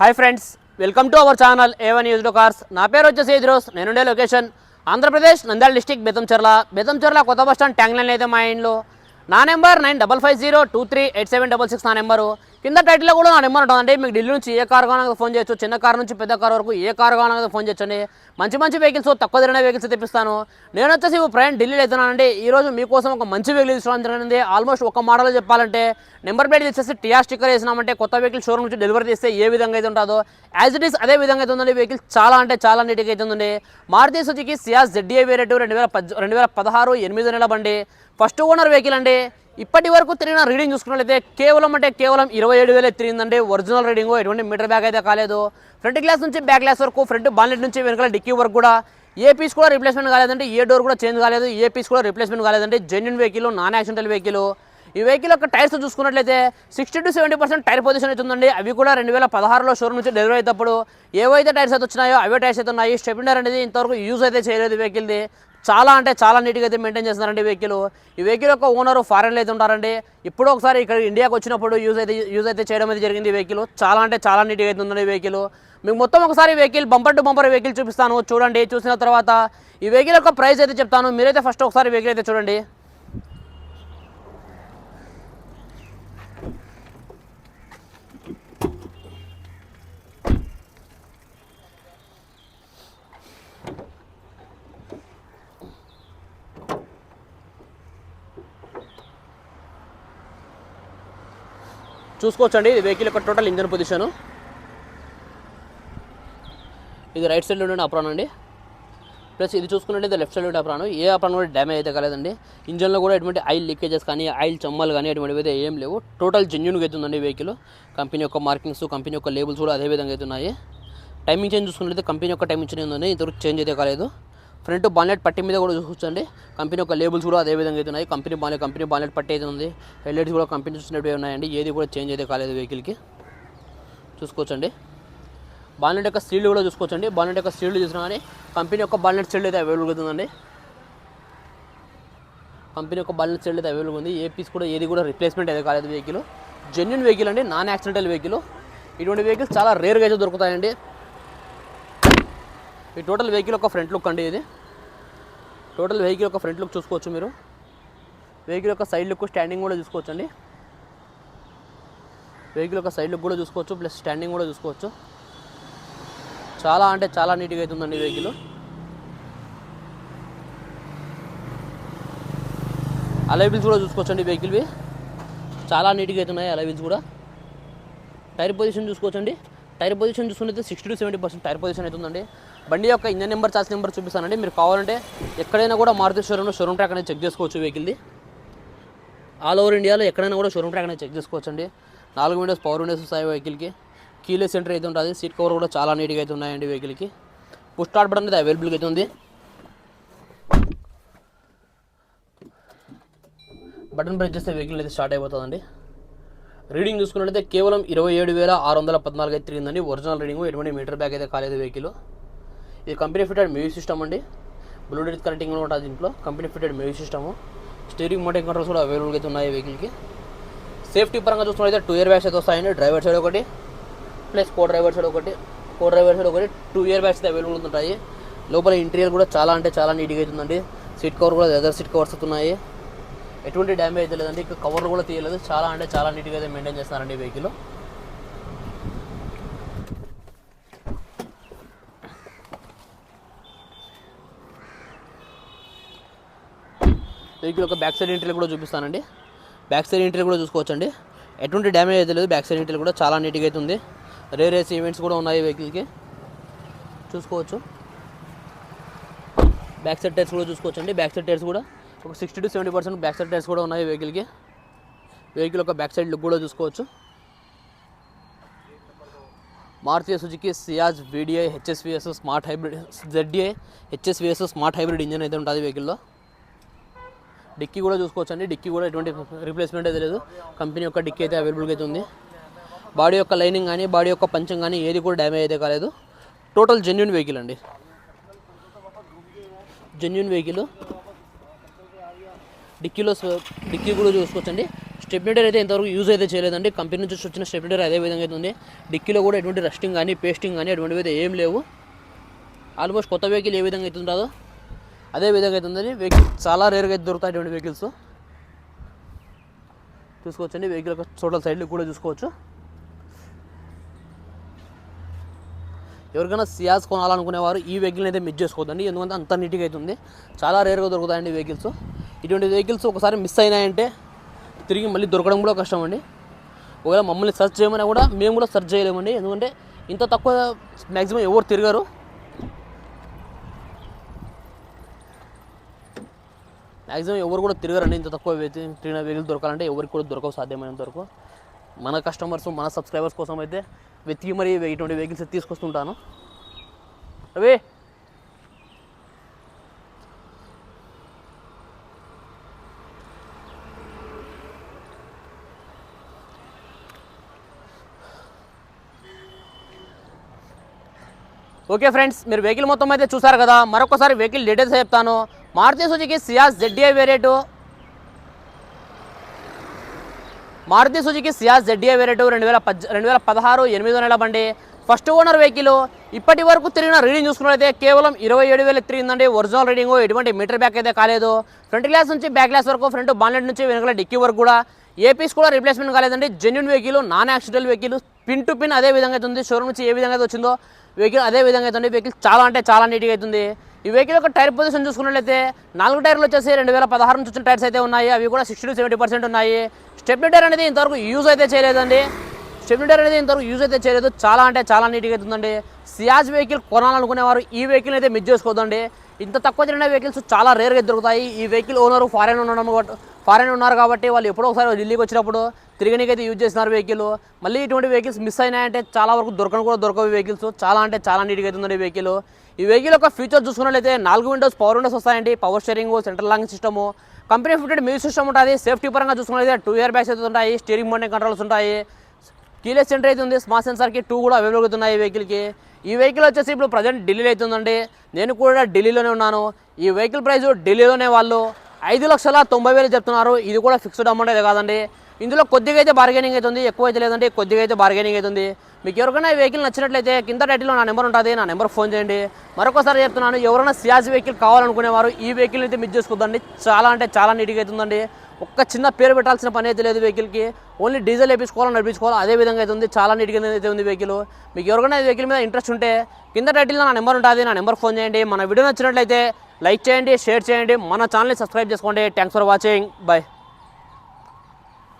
Hi friends welcome to our channel A one use cars. నా పేరు వచ్చేసి ఇద్రోస్ నేనుండే లొకేషన్. ఆంధ్రప్రదేశ్ నంద్యాల డిస్టిక్ బెతంచెర్ల బెతంచెర్ల కొత్త బస్ స్టాండ్ ట్యాంక్ లైన్ అయితే మా ఇంట్లో నా number nine double five zero two three eight seven double six నా నెంబరు. కింద టైటిల్లో కూడా నా నెంబర్ ఉంటుందండి మీకు ఢిల్లీ నుంచి ఏ కార్ కావాలన్నా ఫోన్ చేయొచ్చు. చిన్న కార్ నుంచి పెద్ద కార్ వరకు ఏ కార్ కావాలన్నా ఫోన్ చేయొచ్చండి మంచి మంచి వెహికల్స్ తక్కువ ధరనే వెహికల్స్ తెప్పిస్తాను. నేను వచ్చేసి ప్రయాణం ఢిల్లీలో వెళ్తున్నానండి. ఈ రోజు మీకోసం ఒక మంచి వెహికల్ తీసుకోవడం జరిగింది. ఆల్మోస్ట్ ఒక మోడల్ చెప్పాలంటే నెంబర్ ప్లేట్ తీసేసి టీఆర్ స్టిక్కర్ వేసినామంటే కొత్త వెహికల్ షోరూమ్ నుంచి డెలివరీ చేస్తే ఏ విధంగా అయితే ఉంటుందో యాజ్ ఇట్ ఈస్ అదే విధంగా అయితే ఉందండి. వెహికల్ చాలా అంటే చాలా నీట్గా అయితే ఉందండి Maruti Suzuki Ciaz ZDA variant రెండు వేల పద్ రెండు వేల పదహారు ఎనిమిది నెల బండి. ఫస్ట్ ఓనర్ వెహికల్ అండి. ఇప్పటి వరకు తిరిగిన రీడింగ్ చూసుకున్నట్లయితే కేవలం అంటే కేవలం ఇరవై ఏడు వేలే తిరిగిందండి. ఒరిజినల్ రీడింగ్ ఎటువంటి మీటర్ బ్యాగ్ అయితే కాలేదు. ఫ్రంట్ గ్లాస్ నుంచి బ్యాక్ గ్లాస్ వరకు ఫ్రంట్ బాన్లెట్ నుంచి వెనకాల డిక్కీ వరకు కూడా ఏ పీస్ కూడా రిప్లేస్మెంట్ కాలేదండి. ఏ డోర్ కూడా చేంజ్ కాలేదు. ఏ పీస్ కూడా రిప్లేస్మెంట్ కాలేదండి. Genuine vehicle non accidental vehicle ఈ వెహికల్ యొక్క టైర్స్ చూసుకున్నట్లయితే sixty to seventy percent tyre position అయితే ఉందండి. అవి కూడా రెండు వేల పదహారులో షోరూమ్ నుంచి డెలివరీ అయినప్పుడు ఏవైతే టైర్స్ అయితే వచ్చినాయో అవే టైర్స్ అయితే ఉన్నాయి. స్టెపినర్ అనేది ఇంతవరకు యూజ్ అయితే చేయలేదు వెహికల్ది చాలా అంటే చాలా నీట్గా అయితే మెయింటైన్ చేస్తున్నారండి వెహికల్ ఈ వెహికల్ యొక్క ఓనర్ ఫారెన్లో అయితే ఉంటారండి. ఇప్పుడు ఒకసారి ఇక్కడ ఇండియాకి వచ్చినప్పుడు యూజ్ అయితే యూజ్ అయితే చేయడం అయితే జరిగింది ఈ వెహికల్ చాలా అంటే చాలా నీట్గా అయితే ఉందండి ఈ వెహికల్ మీకు మొత్తం ఒకసారి vehicle bumper to bumper vehicle చూపిస్తాను. చూడండి చూసిన తర్వాత ఈ వెహికల్ యొక్క ప్రైస్ అయితే చెప్తాను. మీరైతే ఫస్ట్ ఒకసారి వెహికల్ అయితే చూడండి. చూసుకోవచ్చండి. ఇది వెహికల్ యొక్క టోటల్ ఇంజన్ పొజిషను ఇది రైట్ సైడ్లో ఉండే అప్రాన్ అండి. ప్లస్ ఇది చూసుకున్నట్లయితే లెఫ్ట్ సైడ్ ఉండే అప్రాన్ ఏ అప్రాన్ కూడా డ్యామేజ్ అయితే కాలేదండి. ఇంజన్లో కూడా ఎటువంటి ఆయిల్ లీకేజెస్ కానీ ఆయిల్ చమ్మలు కానీ అటువంటివి అయితే ఏం లేవు. టోటల్ జెన్యున్గా అవుతుందండి వెహికల్ కంపెనీ యొక్క మార్కింగ్స్ కంపెనీ యొక్క లేబుల్స్ కూడా అదే విధంగా అవుతున్నాయి టైమింగ్ చేంజ్ చూసుకున్నట్లయితే కంపెనీ యొక్క టైమింగ్ చేంజ్ ఉందండి. ఇంతవరకు చేంజ్ అయితే కాలేదు. ఫ్రంట్ బాన్లెట్ పట్టి మీద కూడా చూసుకోవచ్చండి. కంపెనీ యొక్క లేబుల్స్ కూడా అదే విధంగా అయితే ఉన్నాయి. కంపెనీ బాన్లెట్ కంపెనీ బాన్లెట్ పట్టి అయితే ఉంది. హెడ్లైట్స్ కూడా కంపెనీ చూసినట్టు ఉన్నాయండి. ఏది కూడా చేంజ్ అయితే కాలేదు వెహికల్కి. చూసుకోవచ్చండి. బాన్లెట్ యొక్క స్టీల్ కూడా చూసుకోవచ్చండి. బాన్లెట్ యొక్క స్టీల్ చూసినా కానీ కంపెనీ యొక్క బాన్లెట్ స్టీల్ అయితే అవైలబుల్ అవుతుందండి కంపెనీ యొక్క బాన్లెట్ స్టీల్ అయితే అవైలబుల్ ఉంది. ఏ పీస్ కూడా ఏది కూడా రిప్లేస్మెంట్ అయితే కాలేదు వెహికల్. జెన్యున్ వెహికల్ అండి. నాన్ యాక్సిడెంటల్ వెహికల్ ఇటువంటి వెహికల్స్ చాలా రేర్గా అయితే దొరుకుతాయండి. ఈ టోటల్ వెహికల్ ఒక ఫ్రంట్ లుక్ అండి ఇది. టోటల్ వెహికల్ ఒక ఫ్రంట్ లుక్ చూసుకోవచ్చు మీరు. వెహికల్ యొక్క సైడ్ లుక్ స్టాండింగ్ కూడా చూసుకోవచ్చు అండి వెహికల్ యొక్క సైడ్ లుక్ కూడా చూసుకోవచ్చు ప్లస్ స్టాండింగ్ కూడా చూసుకోవచ్చు. చాలా అంటే చాలా నీట్గా అవుతుందండి వెహికల్. అలైబిల్స్ కూడా చూసుకోవచ్చండి వెహికల్వి. చాలా నీట్గా అవుతున్నాయి అలైబిల్స్ కూడా. టైర్ పొజిషన్ చూసుకోవచ్చండి. టైర్ పొజిషన్ చూసుకుంటే sixty to seventy percent tyre position అవుతుందండి బండి యొక్క ఇంజన్ నెంబర్ చార్జ్ నెంబర్ చూపిస్తానండి. మీరు కావాలంటే ఎక్కడైనా కూడా మారుతి షోరూంలో షోరూమ్ ట్రాక్ అనేది చెక్ చేసుకోవచ్చు వెహికల్ది. ఆల్ ఓవర్ ఇండియాలో ఎక్కడైనా కూడా షోరూమ్ ట్రాక్ అనేది చెక్ చేసుకోవచ్చండి. నాలుగు విండోస్ పవర్ విండోస్ వస్తాయి వెహికల్కి. కీలే సెంటర్ అయితే ఉంటుంది. సీట్ కవర్ కూడా చాలా నీట్గా అయితే ఉన్నాయండి వెహికల్కి. పుష్ స్టార్ట్ బటన్ అనేది అవైలబుల్గా అయితే ఉంది. బటన్ ప్రెస్ చేస్తే వెహికల్ అయితే స్టార్ట్ అయిపోతుందండి. రీడింగ్ చూసుకున్నట్లయితే కేవలం ఇరవై ఏడు వేల ఆరు వందల పద్నాలుగు అయితే తిరిగిందండి. ఒరిజినల్ రీడింగ్ ఎటువంటి మీటర్ బ్యాగ్ అయితే కాలేదు వెహికల్. ఇది కంపెనీ ఫిటెడ్ మ్యూజిక్ సిస్టమ్ అండి. బ్లూటూత్ కనెక్టింగ్ కూడా ఉంటుంది దీంట్లో. Company fitted music system. Steering mounted controls కూడా అవైలబుల్గా అయితే ఉన్నాయి వెహికల్కి. సేఫ్టీ పరంగా చూసుకున్నట్లయితే టూ ఇయర్ బ్యాగ్స్ అయితే వస్తాయండి. డ్రైవర్ సైడ్ ఒకటి ప్లస్ కో డ్రైవర్ సైడ్ ఒకటి కో డ్రైవర్ సైడ్ ఒకటి టూ ఇయర్ బ్యాగ్స్ అయితే అవైలబుల్ ఉంటాయి లోపల ఇంటీరియర్ కూడా చాలా అంటే చాలా నీట్గా అవుతుందండి సీట్ కవర్ కూడా లెదర్ సీట్ కవర్స్ అవుతున్నాయి ఎటువంటి డ్యామేజ్ అయితే లేదండి. ఇక కవర్లు కూడా తీయలేదు. చాలా అంటే చాలా నీట్గా అయితే మెయింటైన్ చేస్తున్నారండి వెహికల్ వెహికల్ ఒక బ్యాక్ సైడ్ ఇంటీరియర్ కూడా చూపిస్తానండి. బ్యాక్ సైడ్ ఇంటీరియర్ కూడా చూసుకోవచ్చండి. ఎటువంటి డ్యామేజ్ అయితే లేదు. బ్యాక్ సైడ్ ఇంటీరియర్ కూడా చాలా నీట్గా అయితే ఉంది. రేర్ రేస్ ఈవెంట్స్ కూడా ఉన్నాయి వెహికల్కి చూసుకోవచ్చు. బ్యాక్ సైడ్ టైర్స్ కూడా చూసుకోవచ్చండి. బ్యాక్ సైడ్ టైర్స్ కూడా ఒక sixty to seventy percent back side tyres కూడా ఉన్నాయి వెహికల్కి వెహికల్ ఒక బ్యాక్ సైడ్ లుక్ కూడా చూసుకోవచ్చు. Maruti Suzuki Ciaz VDI HSVS smart hybrid ZA HSVS smart hybrid engine అయితే ఉంటుంది వెహికల్లో డిక్కీ కూడా చూసుకోవచ్చు అండి డిక్కీ కూడా ఎటువంటి రిప్లేస్మెంట్ అయితే లేదు. కంపెనీ యొక్క డిక్కీ అయితే అవైలబుల్గా అయితే ఉంది. బాడీ యొక్క లైనింగ్ కానీ బాడీ యొక్క పంచం కానీ ఏది కూడా డ్యామేజ్ అయితే కాలేదు. టోటల్ జెన్యున్ వెహికల్ అండి. జెన్యున్ వెహికల్ డిక్కీలో డిక్కీ కూడా చూసుకోవచ్చండి. స్టెబిలిటర్ అయితే ఇంతవరకు యూజ్ అయితే చేయలేదండి. కంపెనీ నుంచి వచ్చిన స్టెబిలిటర్ అదే విధంగా అయితే ఉంది. డిక్కీలో కూడా ఎటువంటి రస్టింగ్ కానీ పేస్టింగ్ కానీ అటువంటివి అయితే ఏం లేవు. ఆల్మోస్ట్ కొత్త వెహికల్ ఏ విధంగా అయితే ఉంటుందో అదే విధంగా అయితే ఉందండి. వెహికల్ చాలా రేర్గా అయితే దొరుకుతాయి అటువంటి వెహికల్స్. చూసుకోవచ్చండి. వెహికల్ యొక్క టోటల్ సైడ్లు కూడా చూసుకోవచ్చు. ఎవరికైనా సియాస్ కొనాలనుకునేవారు ఈ వెహికల్ని అయితే మిస్ చేసుకోవద్దండి. ఎందుకంటే అంత నీట్గా అవుతుంది చాలా రేర్గా దొరుకుతాయండి వెహికల్స్. ఇటువంటి వెహికల్స్ ఒకసారి మిస్ అయినాయంటే తిరిగి మళ్ళీ దొరకడం కూడా కష్టం అండి. ఒకవేళ మమ్మల్ని సెర్చ్ చేయమన్నా కూడా మేము కూడా సెర్చ్ చేయలేమండి. ఎందుకంటే ఇంత తక్కువ మ్యాక్సిమం ఎవరు తిరగరు? మ్యాక్సిమం ఎవరు కూడా తిరగరండి. ఇంత తక్కువ తిరిగిన వెహికల్ దొరకాలంటే ఎవరికి కూడా దొరకవు సాధ్యమైనంత వరకు. మన కస్టమర్స్ మన సబ్స్క్రైబర్స్ కోసం అయితే వెతికి మరి ఇటువంటి వెహికల్స్ తీసుకొస్తుంటాను. అవే ఓకే ఫ్రెండ్స్ మీరు వెహికల్ మొత్తం అయితే చూసారు కదా మరొకసారి వెహికల్ డీటెయిల్స్ చెప్తాను. Maruti Suzuki Ciaz ZDI variant Maruti Suzuki Ciaz ZDI variant రెండు వేల పద్ రెండు వేల పదహారు ఎనిమిదో నెల బండి. ఫస్ట్ ఓనర్ వెహికల్ ఇప్పటి వరకు తిరిగిన రీడింగ్ చూసుకున్నట్లయితే కేవలం ఇరవై ఏడు వేలు తిరిగిందండి. ఒరిజినల్ రీడింగ్ ఎటువంటి మీటర్ బ్యాక్ అయితే కాలేదు. ఫ్రంట్ గ్లాస్ నుంచి బ్యాక్ గ్లాస్ వరకు ఫ్రంట్ బాన్లెట్ నుంచి వెనుకల డిక్కీ వరకు కూడా. ఏ పీస్ కూడా రీప్లేస్మెంట్ కాలేదండి. Genuine vehicle non accidental vehicle pin to pin అదే విధంగా అయితే ఉంది. షోరూమ్ నుంచి ఏ విధంగా అయితే వచ్చిందో వెహికల్ అదే విధంగా అయితే వెహికల్ చాలా అంటే చాలా నీట్గా అవుతుంది. ఈ వెహికల్ యొక్క టైర్ పొజిషన్ చూసుకున్నట్లయితే నాలుగు టైర్లు వచ్చేసి రెండు వేల పదహారు నుంచి వచ్చిన టైర్స్ అయితే ఉన్నాయి. అవి కూడా సిక్స్టీ టు సెవెంటీ పర్సెంట్ ఉన్నాయి. స్టెప్నీ టైర్ అనేది ఇంతవరకు యూజ్ అయితే చేయలేదండి. స్టెబిలిటర్ అనేది ఇంతవరకు యూజ్ అయితే చేయలేదు. చాలా అంటే చాలా నీట్గా అవుతుందండి. సియాజ్ వెహికల్ కొనాలనుకునేవారు ఈ వెహికల్ అయితే మిస్ చేసుకోదండి ఇంత తక్కువ తిరిగిన వెహికల్స్ చాలా రేర్గా దొరుకుతాయి. ఈ వెహికల్ ఓనర్ ఫారెన్ ఉండడం ఫారెన్ ఉన్నారు కాబట్టి వాళ్ళు ఎప్పుడో ఒకసారి ఢిల్లీకి వచ్చినప్పుడు తిరగనీకైతే యూజ్ చేస్తున్నారు వెహికల్ మళ్ళీ ఇటువంటి వెహికల్స్ మిస్ అయినాయంటే చాలా వరకు దొరకను కూడా దొరకవు వెహికల్స్ చాలా అంటే చాలా నీట్గా అవుతుంది ఈ వెహికల్ ఈ వెహికల్ యొక్క ఫీచర్ చూసుకున్నట్లయితే నాలుగు విండోస్ పవర్ విండోస్ వస్తాయండి. Power steering central lock system company fitted music system ఉంటుంది. సేఫ్టీ పరంగా చూసుకున్నట్లయితే టూ ఇయర్ బ్యాగ్స్ అయితే ఉంటాయి. స్టీరింగ్ మోడల్ కంట్రోల్స్ ఉంటాయి. కీలెస్ సెంటర్ అయితే ఉంది. స్మార్ట్ సెన్సార్కి టూ కూడా అవైలబుల్ అవుతున్నాయి ఈ వెహికల్కి ఈ వెహికల్ వచ్చేసి ఇప్పుడు ప్రజెంట్ ఢిల్లీలో అవుతుందండి నేను కూడా ఢిల్లీలోనే ఉన్నాను. ఈ వెహికల్ ప్రైస్ ఢిల్లీలోనే వాళ్ళు ఐదు లక్షల తొంభై వేలు చెప్తున్నారు. ఇది కూడా ఫిక్స్డ్ అమౌంట్ అయితే కాదండి. ఇందులో కొద్దిగా అయితే బార్గెనింగ్ అవుతుంది ఎక్కువ అయితే లేదండి కొద్దిగా అయితే బార్గెనింగ్ అవుతుంది మీకు ఎవరికైనా ఈ వెహికల్ నచ్చినట్లయితే కింద టైటిల్లో నా నెంబర్ ఉంటుంది నా నెంబర్ ఫోన్ చేయండి. మరొకసారి చెప్తున్నాను ఎవరైనా సియాజ్ వెహికల్ కావాలనుకునేవారు ఈ వెహికల్ అయితే మిస్ చేసుకోవద్దండి చాలా అంటే చాలా నీట్గా అవుతుందండి ఒక్క చిన్న పేరు పెట్టాల్సిన పని అయితే లేదు వెహికల్కి ఓన్లీ డీజిల్ వేయించుకోవాలి నడిపించుకోవాలి అదే విధంగా అయితే ఉంది. చాలా నీట్గా అయితే ఉంది వెహికల్ మీకు ఎవరికైనా ఈ వెహికల్ మీద ఇంట్రెస్ట్ ఉంటే కింద టైటిల్లో నా నెంబర్ ఉంటుంది నా నెంబర్ ఫోన్ చేయండి. మన వీడియో నచ్చినట్లయితే లైక్ చేయండి షేర్ చేయండి. మన ఛానల్ని సబ్స్క్రైబ్ చేసుకోండి. Thanks for watching bye